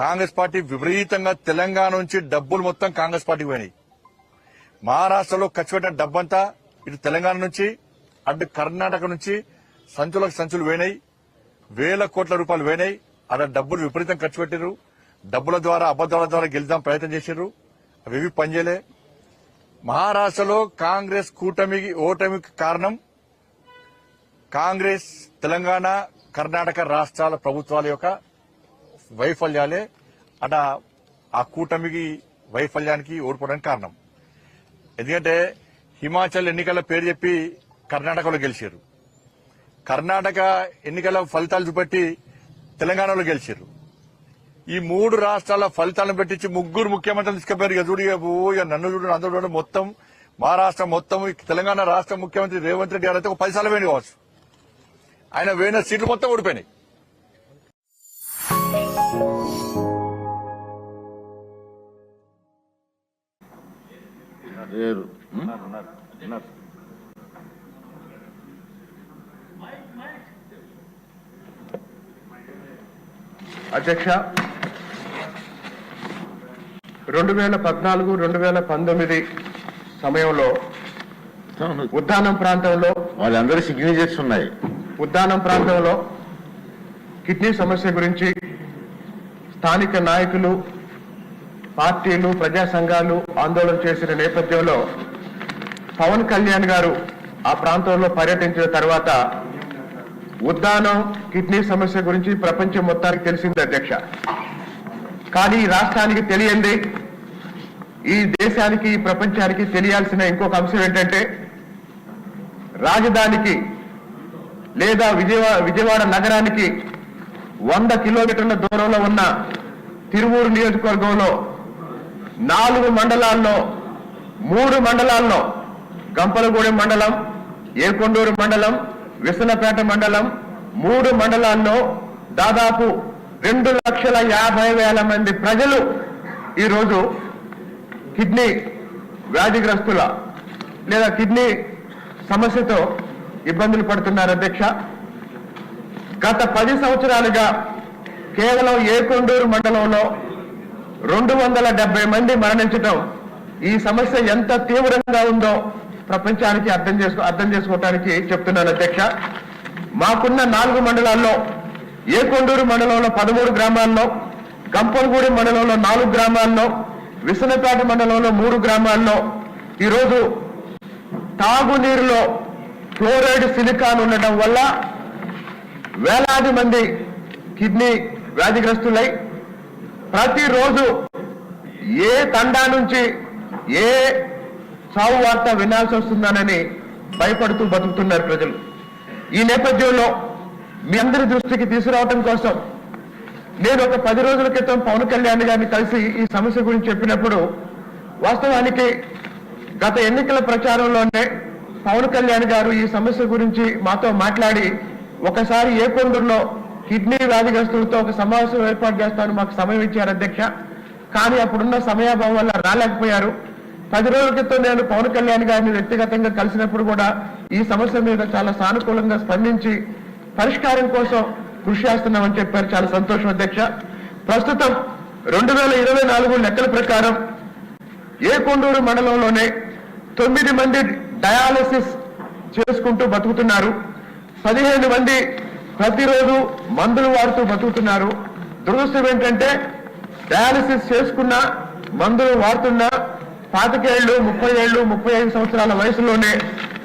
Congress party విపరీతంగా తెలంగాణ నుంచి డబ్బులు మొత్తం కాంగ్రెస్ పార్టీకి పోయినాయి. మహారాష్ట్రలో ఖర్చు పెట్టిన డబ్బంతా ఇటు తెలంగాణ నుంచి అటు కర్ణాటక నుంచి సంచులకు సంచులు వేనాయి వేల కోట్ల రూపాయలు వేనాయి అక్కడ డబ్బులు విపరీతం ఖర్చు పెట్టారు డబ్బుల ద్వారా అబద్దాల ద్వారా గెలుద్దాం ప్రయత్నం చేశారు అవి ఇవి పనిచేయలే మహారాష్ట్రలో కాంగ్రెస్ కూటమికి ఓటమికి కారణం కాంగ్రెస్ తెలంగాణ కర్ణాటక రాష్ట్రాల ప్రభుత్వాల యొక్క వైఫల్యాలే అట ఆ కూటమికి వైఫల్యానికి ఓడిపోవడానికి కారణం. ఎందుకంటే హిమాచల్ ఎన్నికల పేరు చెప్పి కర్ణాటకలో గెలిచారు. కర్ణాటక ఎన్నికల ఫలితాలు చూపెట్టి తెలంగాణలో గెలిచారు. ఈ మూడు రాష్ట్రాల ఫలితాలను పెట్టించి ముగ్గురు ముఖ్యమంత్రులు తీసుకుపోయారు ఇక చూడు ఇక నన్ను చూడు అందరూ చూడు మొత్తం మహారాష్ట్ర మొత్తం తెలంగాణ రాష్ట్ర ముఖ్యమంత్రి రేవంత్ రెడ్డి గారు అయితే ఒక పది సార్లు వేయండి కావచ్చు. ఆయన వేయిన సీట్లు మొత్తం ఓడిపోయినాయి. లేరు అధ్యక్ష రెండు వేల పద్నాలుగు రెండు వేల పంతొమ్మిది సమయంలో. ఉద్దానం ప్రాంతంలో వాళ్ళందరూ సిగ్నేచర్స్ ఉన్నాయి. ఉద్దానం ప్రాంతంలో కిడ్నీ సమస్య గురించి స్థానిక నాయకులు పార్టీలు ప్రజా సంఘాలు ఆందోళన చేసిన నేపథ్యంలో పవన్ కళ్యాణ్ గారు ఆ ప్రాంతంలో పర్యటించిన తర్వాత ఉద్దానం కిడ్నీ సమస్య గురించి ప్రపంచం మొత్తానికి తెలిసింది అధ్యక్ష. కానీ ఈ రాష్ట్రానికి తెలియంది ఈ దేశానికి ఈ ప్రపంచానికి తెలియాల్సిన ఇంకొక అంశం ఏంటంటే రాజధానికి లేదా విజయవాడ విజయవాడ నగరానికి వంద కిలోమీటర్ల దూరంలో ఉన్న తిరువూరు నియోజకవర్గంలో నాలుగు మండలాల్లో మూడు మండలాల్లో గంపలగూడెం మండలం ఏకొండూరు మండలం విసనపేట మండలం మూడు మండలాల్లో దాదాపు రెండు లక్షల యాభై వేల మంది ప్రజలు ఈరోజు కిడ్నీ వ్యాధిగ్రస్తుల లేదా కిడ్నీ సమస్యతో ఇబ్బందులు పడుతున్నారు అధ్యక్ష. గత పది సంవత్సరాలుగా కేవలం ఏకొండూరు మండలంలో రెండు వందల డెబ్బై మంది మరణించటం ఈ సమస్య ఎంత తీవ్రంగా ఉందో ప్రపంచానికి అర్థం చేసుకో అర్థం చేసుకోవటానికి చెప్తున్నాను అధ్యక్ష. మాకున్న నాలుగు మండలాల్లో ఏకొండూరు మండలంలో పదమూడు గ్రామాల్లో గంపలగూడెం మండలంలో నాలుగు గ్రామాల్లో విసనపేట మండలంలో మూడు గ్రామాల్లో ఈరోజు తాగునీరులో ఫ్లోరైడ్ సిలికాన్ ఉండటం వల్ల వేలాది మంది కిడ్నీ వ్యాధిగ్రస్తులై ప్రతిరోజు ఏ తండా నుంచి ఏ సావు వార్త వినాల్సి వస్తుందనని భయపడుతూ బతుకుతున్నారు ప్రజలు. ఈ నేపథ్యంలో మీ అందరి దృష్టికి తీసుకురావటం కోసం నేను ఒక పది రోజుల క్రితం పవన్ కళ్యాణ్ గారిని కలిసి ఈ సమస్య గురించి చెప్పినప్పుడు వాస్తవానికి గత ఎన్నికల ప్రచారంలోనే పవన్ కళ్యాణ్ గారు ఈ సమస్య గురించి మాతో మాట్లాడి ఒకసారి ఏ కొందరులో కిడ్నీ వ్యాధిగ్రస్తులతో ఒక సమావేశం ఏర్పాటు చేస్తాను. మాకు సమయం ఇచ్చారు అధ్యక్ష. కానీ అప్పుడున్న సమయాభావం వల్ల రాలేకపోయారు. పది రోజుల క్రితం నేను పవన్ కళ్యాణ్ గారిని వ్యక్తిగతంగా కలిసినప్పుడు కూడా ఈ సమస్య మీద చాలా సానుకూలంగా స్పందించి పరిష్కారం కోసం కృషి చేస్తున్నామని చెప్పారు. చాలా సంతోషం అధ్యక్ష. ప్రస్తుతం రెండు వేల ఇరవై నాలుగు లెక్కల ప్రకారం ఏ కొండూరు మండలంలోనే తొమ్మిది మంది డయాలసిస్ చేసుకుంటూ బతుకుతున్నారు. పదిహేను మంది ప్రతిరోజు మందులు వాడుతూ బతుకుతున్నారు. దురదృష్టం ఏంటంటే డయాలసిస్ చేసుకున్న మందులు వాడుతున్న పాతికేళ్ళు ముప్పై ఏళ్ళు ముప్పై ఐదు సంవత్సరాల వయసులోనే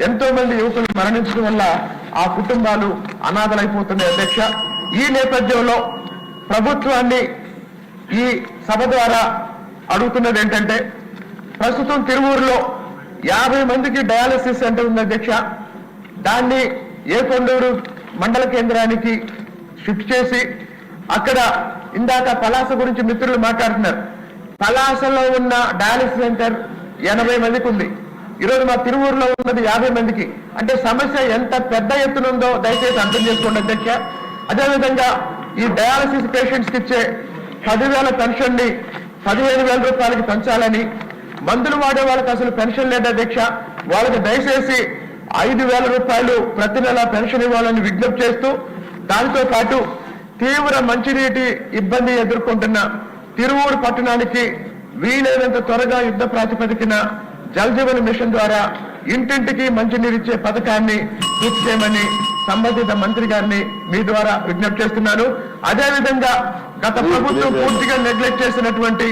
ఎంతో మంది యువకులు మరణించడం వల్ల ఆ కుటుంబాలు అనాథలైపోతున్నాయి అధ్యక్ష. ఈ నేపథ్యంలో ప్రభుత్వాన్ని ఈ సభ ద్వారా అడుగుతున్నది ఏంటంటే ప్రస్తుతం తిరువూరులో యాభై మందికి డయాలసిస్ సెంటర్ ఉంది అధ్యక్ష. దాన్ని ఏ కొండూరు మండల కేంద్రానికి షిఫ్ట్ చేసి అక్కడ ఇందాక పలాస గురించి మిత్రులు మాట్లాడుతున్నారు. పలాసలో ఉన్న డయాలిసిస్ సెంటర్ ఎనభై మందికి ఉంది. ఈరోజు మా తిరువూరులో ఉన్నది యాభై మందికి. అంటే సమస్య ఎంత పెద్ద ఎత్తున ఉందో దయచేసి అర్థం చేసుకోండి అధ్యక్ష. అదేవిధంగా ఈ డయాలసిస్ పేషెంట్స్కి ఇచ్చే పదివేల పెన్షన్ని పదిహేను వేల రూపాయలకి పెంచాలని మందులు వాడే వాళ్ళకి అసలు పెన్షన్ లేదు అధ్యక్ష. వాళ్ళకి దయచేసి ఐదు వేల రూపాయలు ప్రతి నెల పెన్షన్ ఇవ్వాలని విజ్ఞప్తి చేస్తూ దాంతో పాటు తీవ్ర మంచినీటి ఇబ్బంది ఎదుర్కొంటున్న తిరువూరు పట్టణానికి వీలైనంత త్వరగా యుద్ధ ప్రాతిపదికన జల్ జీవన్ మిషన్ ద్వారా ఇంటింటికి మంచినీరిచ్చే పథకాన్ని పూర్తి చేయమని సంబంధిత మంత్రి గారిని మీ ద్వారా విజ్ఞప్తి చేస్తున్నాను. అదేవిధంగా గత ప్రభుత్వం పూర్తిగా నెగ్లెక్ట్ చేసినటువంటి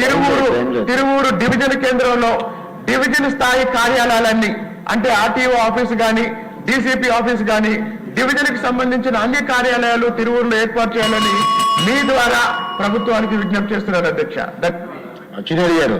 తిరువూరు తిరువూరు డివిజన్ కేంద్రంలో డివిజన్ స్థాయి కార్యాలయాలన్నీ అంటే ఆర్టీఓ ఆఫీస్ గాని డీసీపీ ఆఫీస్ గాని డివిజన్కి సంబంధించిన అన్ని కార్యాలయాలు తిరువూరులో ఏర్పాటు చేయాలని మీ ద్వారా ప్రభుత్వానికి విజ్ఞప్తి చేస్తున్నారు అధ్యక్ష ధన్యవాదాలు. గారు